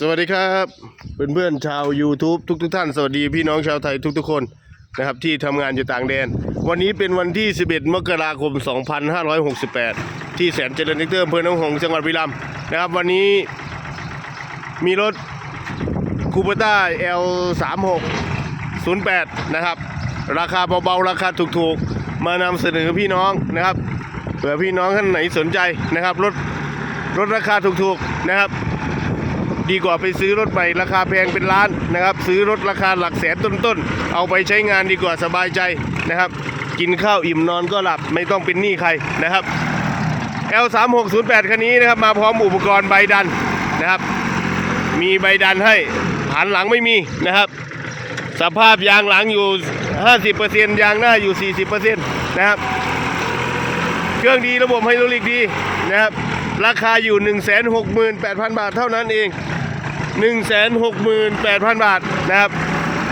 สวัสดีครับเพื่อนๆชาว YouTube ทุกทุกๆท่านสวัสดีพี่น้องชาวไทยทุกๆคนนะครับที่ทำงานอยู่ต่างแดน วันนี้เป็นวันที่ 11 มกราคม 2568 ที่แสนเจริญเทคเตอร์อำเภอหนองหงส์จังหวัดบุรีรัมย์นะครับ วันนี้มีรถคูเปอร์ต้า L36 08 นะครับ ราคาเบาๆ ราคาถูกๆ มานำเสนอพี่น้องนะครับเผื่อพี่น้องท่านไหนสนใจนะครับรถรถราคาถูกๆนะครับ ดีกว่าไปซื้อรถใหม่ราคาแพงเป็นล้านนะครับ ซื้อรถราคาหลักแสนต้นๆ เอาไปใช้งานดีกว่าสบายใจนะครับ กินข้าวอิ่มนอนก็หลับไม่ต้องเป็นหนี้ใครนะครับ L3608 คันนี้นะครับมาพร้อมอุปกรณ์ใบดันนะครับ มีใบดันให้หันหลังไม่มีนะครับ สภาพยางหลังอยู่ 50%ยางหน้าอยู่ 40%นะครับ เครื่องดีระบบไฮดรอลิกดีนะครับ ราคาอยู่ 168,000 บาทเท่านั้นเอง 168,000 บาทนะครับ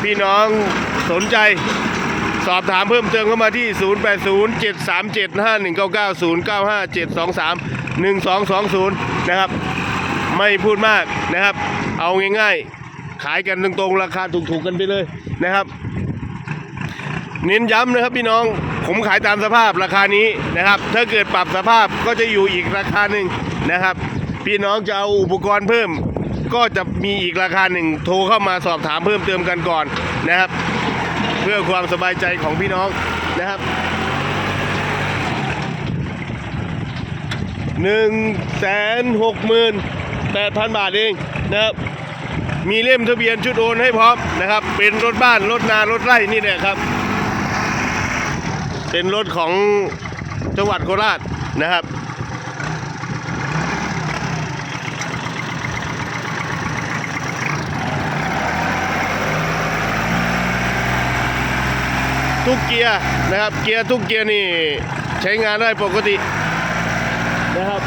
พี่น้องสนใจ สอบถามเพิ่มเติมเข้ามาที่ 08073751990957231220 นะครับ ไม่พูดมากนะครับ เอาง่ายๆ ขายกันตรงๆ ราคาถูกๆกันไปเลยนะครับ เน้นย้ำนะครับพี่น้องผมขายตามสภาพราคานี้นะครับ ถ้าเกิดปรับสภาพก็จะอยู่อีกราคาหนึ่งนะครับ พี่น้องจะเอาอุปกรณ์เพิ่ม ก็จะมีอีกราคาหนึ่งโทรเข้ามาสอบถามเพิ่มเติมกันก่อนนะครับ เพื่อความสบายใจของพี่น้องนะครับหนึ่งแสนหกหมื่นแปดพันบาทเองนะครับมีเล่มทะเบียนชุดโอนให้พร้อมนะครับ เป็นรถบ้านรถนารถไร่นี่แหละครับ เป็นรถของจังหวัดโคราชนะครับ ทุกเกียร์นะครับ เกียร์ทุกเกียร์นี่ใช้งานได้ปกตินะครับ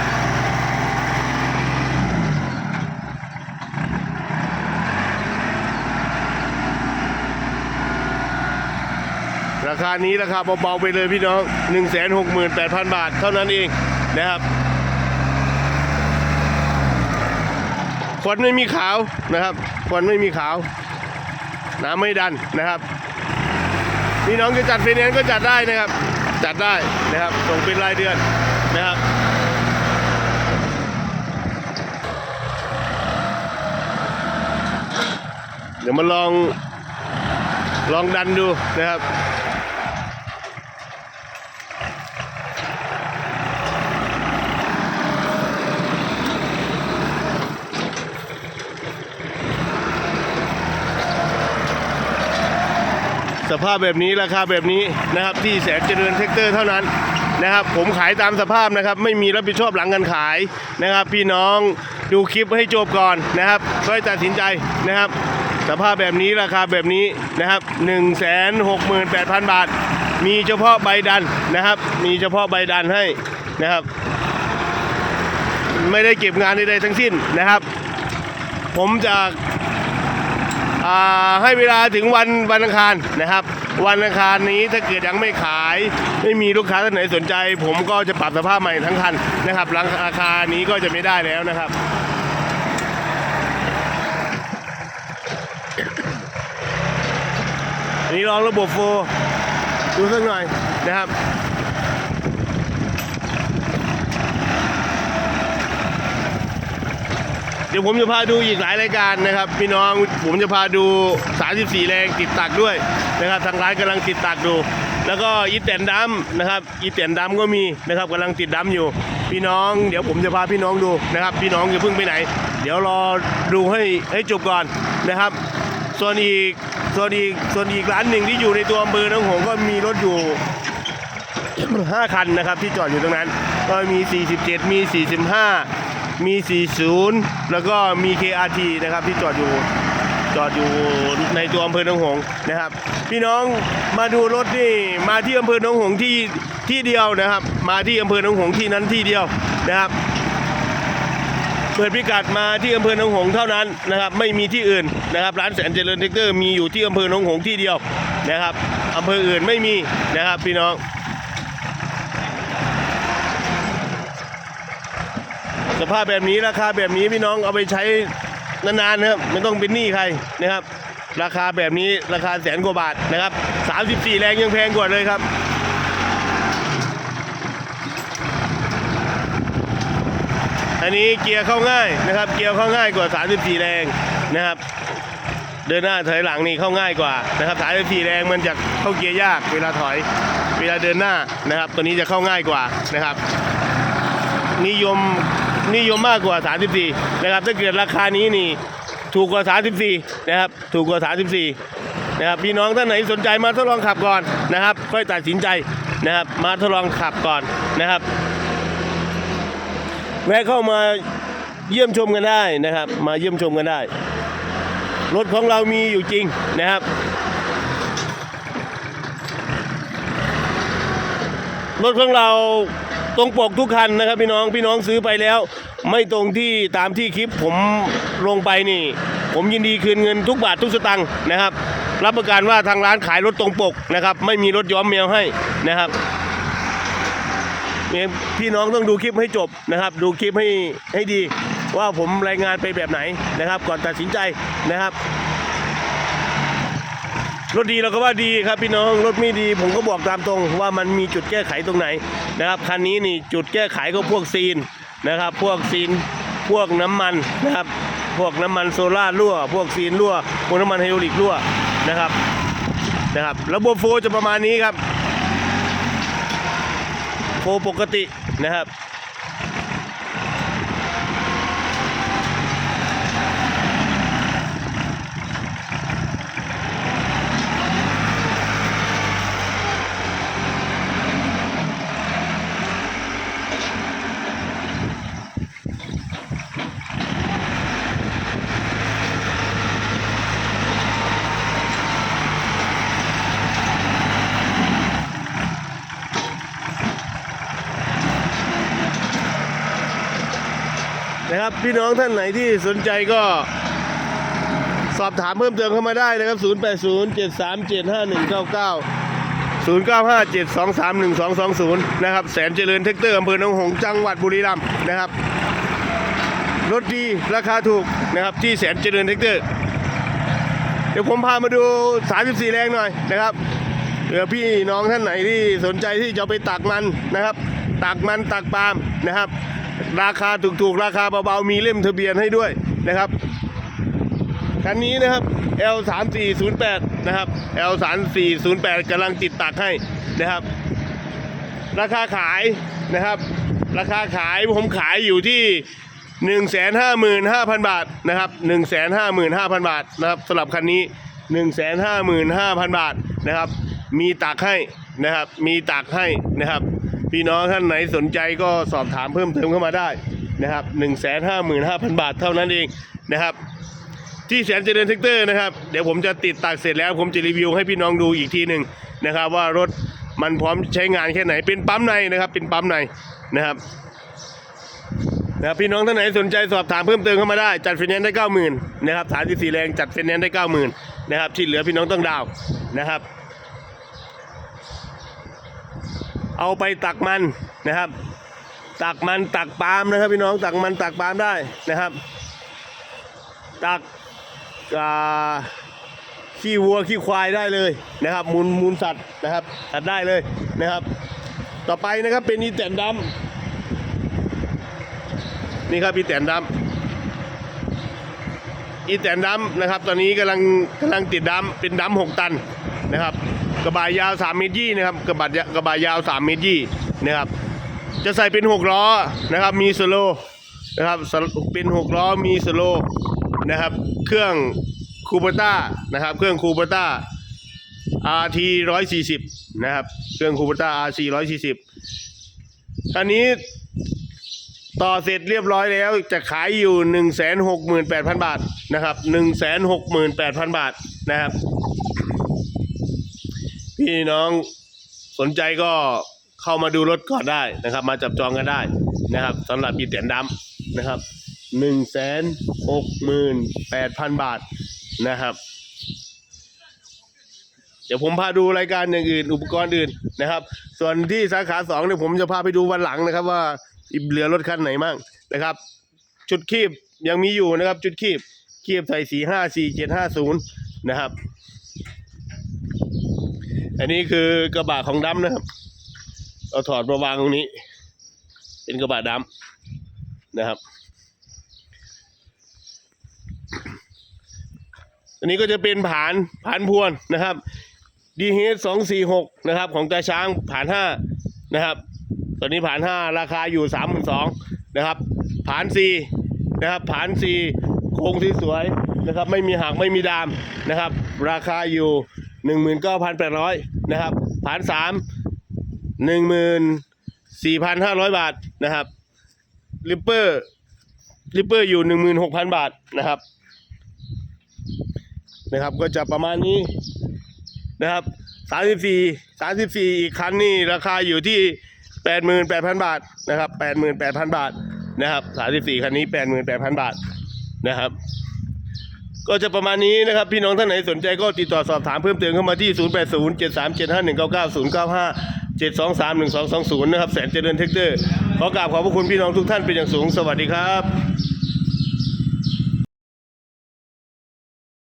คานี้ราคาเบาๆไปเลยพี่น้อง 168,000 บาทเท่านั้นเองนะครับควันไม่มีขาวนะครับควันไม่มีขาว น้ำไม่ดันนะครับพี่น้องจะจัดไฟแนนซ์ก็จัดได้นะครับ จัดได้นะครับส่งเป็นรายเดือนนะครับเดี๋ยวมาลองลองดันดูนะครับ สภาพแบบนี้ราคาแบบนี้นะครับ ที่แสนเจริญเทคเตอร์เท่านั้นนะครับ ผมขายตามสภาพนะครับ ไม่มีรับผิดชอบหลังการขายนะครับ พี่น้องดูคลิปให้จบก่อนนะครับค่อยตัดสินใจนะครับ สภาพแบบนี้ราคาแบบนี้นะครับ 1 6 8 0 0 0 บาท มีเฉพาะใบดันนะครับ มีเฉพาะใบดันให้นะครับ ไม่ได้เก็บงานใดๆทั้งสิ้นนะครับ ผมจะ ให้เวลาถึงวันวันอังคารนะครับ วันอังคารนี้ถ้าเกิดยังไม่ขาย ไม่มีลูกค้าท่านไหนสนใจ ผมก็จะปรับสภาพใหม่ทั้งคันนะครับราคานี้ก็จะไม่ได้แล้วนะครับอันนี้ลองระบบโฟร์ดูสักหน่อยนะครับ ดี๋ยวผมจะพาดูอีกหลายรายการนะครับ พี่น้องผมจะพาดู 34 แรงติดตักด้วยนะครับทางร้านกำลังติดตักดู แล้วก็อีแตนดัมนะครับอีแตนดัมก็มีนะครับกำลังติดดัมอยู่ พี่น้องเดี๋ยวผมจะพาพี่น้องดูนะครับ พี่น้องอย่าเพิ่งไปไหน เดี๋ยวรอดูให้ให้จบก่อนนะครับ ส่วนอีกส่วนอีกส่วนอีกร้านหนึ่งที่อยู่ในตัวอำเภอหนองหงก็มีรถอยู่5คันนะครับที่จอดอยู่ตรงนั้น ก็มี 47 มี 45 มี 40 แล้วก็มี KRT นะครับที่จอดอยู่จอดอยู่ในตัวอำเภอหนองหงส์นะครับ พี่น้องมาดูรถนี่มาที่อำเภอหนองหงส์ที่ที่เดียวนะครับ มาที่อำเภอหนองหงส์ที่นั้นที่เดียวนะครับเปิดพิกัดมาที่อำเภอหนองหงส์เท่านั้นนะครับ ไม่มีที่อื่นนะครับ ร้านแสนเจริญเทคเตอร์มีอยู่ที่อำเภอหนองหงส์ที่เดียวนะครับอำเภออื่นไม่มีนะครับพี่น้อง สภาพแบบนี้ราคาแบบนี้พี่น้องเอาไปใช้นานๆนะครับไม่ต้องเป็นหนี้ใครนะครับ ราคาแบบนี้ราคาแสนกว่าบาทนะครับ 34 แรงยังแพงกว่าเลยครับอันนี้เกียร์เข้าง่ายนะครับ เกียร์เข้าง่ายกว่า 34 แรงนะครับ เดินหน้าถอยหลังนี่เข้าง่ายกว่านะครับ34แรงมันจะเข้าเกียร์ยากเวลาถอย เวลาเดินหน้านะครับ ตัวนี้จะเข้าง่ายกว่านะครับ นิยม นิยมมากกว่า 34 นะครับ ถ้าเกิดราคานี้นี่ถูกกว่า 34 นะครับ ถูกกว่า 34 นะครับ พี่น้องท่านไหนสนใจมาทดลองขับก่อนนะครับ ค่อยตัดสินใจนะครับ มาทดลองขับก่อนนะครับ แวะเข้ามาเยี่ยมชมกันได้นะครับ มาเยี่ยมชมกันได้ รถของเรามีอยู่จริงนะครับรถของเรา ตรงปกทุกคันนะครับ พี่น้องพี่น้องซื้อไปแล้ว ไม่ตรงที่ตามที่คลิปผมลงไปนี่ ผมยินดีคืนเงินทุกบาททุกสตังค์นะครับ รับประกันว่าทางร้านขายรถตรงปกนะครับ ไม่มีรถย้อมแมวให้นะครับพี่น้องต้องดูคลิปให้จบนะครับ ดูคลิปให้ให้ดีว่าผมรายงานไปแบบไหนนะครับ ก่อนตัดสินใจนะครับ รถดีเราก็ว่าดีครับพี่น้องรถไม่ดีผมก็บอกตามตรงว่ามันมีจุดแก้ไขตรงไหนนะครับคันนี้นี่จุดแก้ไขก็พวกซีนนะครับ พวกซีนพวกน้ำมันนะครับ พวกน้ำมันโซล่าร์รั่ว พวกซีนรั่ว พวกน้ำมันไฮดรอลิกรั่วนะครับนะครับ ระบบโฟร์จะประมาณนี้ครับ โฟร์ปกตินะครับ นะครับ พี่น้องท่านไหนที่สนใจก็สอบถามเพิ่มเติมเข้ามาได้นะครับ 0 8 0 7 3 7 5 1 9 9 0 9 5 7 2 3 1 2 2 0 นะครับ แสนเจริญเทคเตอร์อำเภอหนองหงส์จังหวัดบุรีรัมย์นะครับ รถดีราคาถูกนะครับที่แสนเจริญเทคเตอร์ เดี๋ยวผมพามาดู 34 แรงหน่อยนะครับเผื่อพี่น้องท่านไหนที่สนใจที่จะไปตักมันนะครับ ตักมันตักปาล์มนะครับ ราคาถูกๆ ราคาเบาๆ มีเล่มทะเบียนให้ด้วยนะครับคันนี้นะครับ L 3 4 0 8 นะครับ L 3 4 0 8 กำลังติดตักให้นะครับ ราคาขายนะครับ ราคาขายผมขายอยู่ที่1 5 5 5 0 0 0บาทนะครับ1 5 5 5 0 0 0บาทนะครับสำหรับคันนี้1 5 5 5 0 0 0บาทนะครับ มีตักให้นะครับ มีตักให้นะครับ พี่น้องท่านไหนสนใจก็สอบถามเพิ่มเติมเข้ามาได้นะครับ1 5 5 5 0 0 0บาทเท่านั้นเองนะครับ ที่แสนเจริญเทคเตอร์นะครับ เดี๋ยวผมจะติดตักเสร็จแล้ว ผมจะรีวิวให้พี่น้องดูอีกทีหนึ่งนะครับ ว่ารถมันพร้อมใช้งานแค่ไหนเป็นปั๊มในนะครับ เป็นปั๊มในนะครับนะพี่น้องท่านไหนสนใจสอบถามเพิ่มเติมเข้ามาได้จัดไฟแนนซ์ได้เก้าหมื่นนะครับสามสิบสี่แรงจัดไฟแนนซ์ได้เก้าหมื่นนะครับที่เหลือพี่น้องต้องดาวนะครับ เอาไปตักมันนะครับ ตักมันตักปาล์มนะครับพี่น้องตักมันตักปาล์มได้นะครับ ตักขี้วัวขี้ควายได้เลยนะครับ มูลมูลสัตว์นะครับตัดได้เลยนะครับ ต่อไปนะครับเป็นอีแตนดำนี่ครับอีแตนดำอีแตนดำนะครับ ตอนนี้กำลังกำลังติดดำเป็นดำหกตันนะครับ กระบะยาว3เมตรยี่นะครับกระบะกระบะยาว3เมตรยี่นะครับ จะใส่เป็นหกล้อนะครับ มีสโลนะครับเป็นหกล้อมีสโลนะครับ เครื่องคูเปต้านะครับ เครื่องคูเปต้า RT 140นะครับ เครื่องคูเปต้า RC 140อันนี้ต่อเสร็จเรียบร้อยแล้วจะขายอยู่ 168,000 บาทนะครับ 168,000 บาทนะครับ พี่น้องสนใจก็เข้ามาดูรถก่อนได้นะครับ มาจับจองกันได้นะครับสำหรับยีเตียนดำนะครับหนึ่งแสนหกหมื่นแปดพันบาทนะครับ เดี๋ยวผมพาดูรายการอย่างอื่น อุปกรณ์อื่นนะครับ ส่วนที่สาขาสองเนี่ยผมจะพาไปดูวันหลังนะครับ ว่าเหลือรถคันไหนมั่งนะครับ ชุดคีบยังมีอยู่นะครับ ชุดคีบเกีบใส่สี่ห้าสี่เจ็ดห้าศูนย์นะครับ อันนี้คือกระบะของดำนะครับ เราถอดมาวางตรงนี้ เป็นกระบะดำนะครับ อันนี้ก็จะเป็นผานผานพวนนะครับดีเฮสองสี่หกนะครับ ของตาช้างผานห้านะครับ ตอนนี้ผานห้าราคาอยู่สามหมื่นสองนะครับผานสี่นะครับผานสี่โครงสวยๆนะครับ ไม่มีหักไม่มีดามนะครับ ราคาอยู่ หนึ่งหมื่นเก้าพันแปดร้อยนะครับผานสามหนึ่งหมื่นสี่พันห้าร้อยบาทนะครับลิปเปอร์ลิปเปอร์อยู่หนึ่งหมื่นหกพันบาทนะครับนะครับ ก็จะประมาณนี้นะครับสามสิบสี่สามสิบสี่อีกคันนี่ราคาอยู่ที่แปดหมื่นแปดพันบาทนะครับแปดหมื่นแปดพันบาทนะครับสามสิบสี่คันนี้แปดหมื่นแปดพันบาทนะครับ ก็จะประมาณนี้นะครับ พี่น้องท่านไหนสนใจก็ติดต่อสอบถามเพิ่มเติมเข้ามาที่ 0 8 0 7 3 7 5 1 9 9 0 9 5 7 2 3 1 2 2 0 นะครับ แสนเจริญเทคเตอร์ ขอกราบขอบพระคุณพี่น้องทุกท่านเป็นอย่างสูง สวัสดีครับ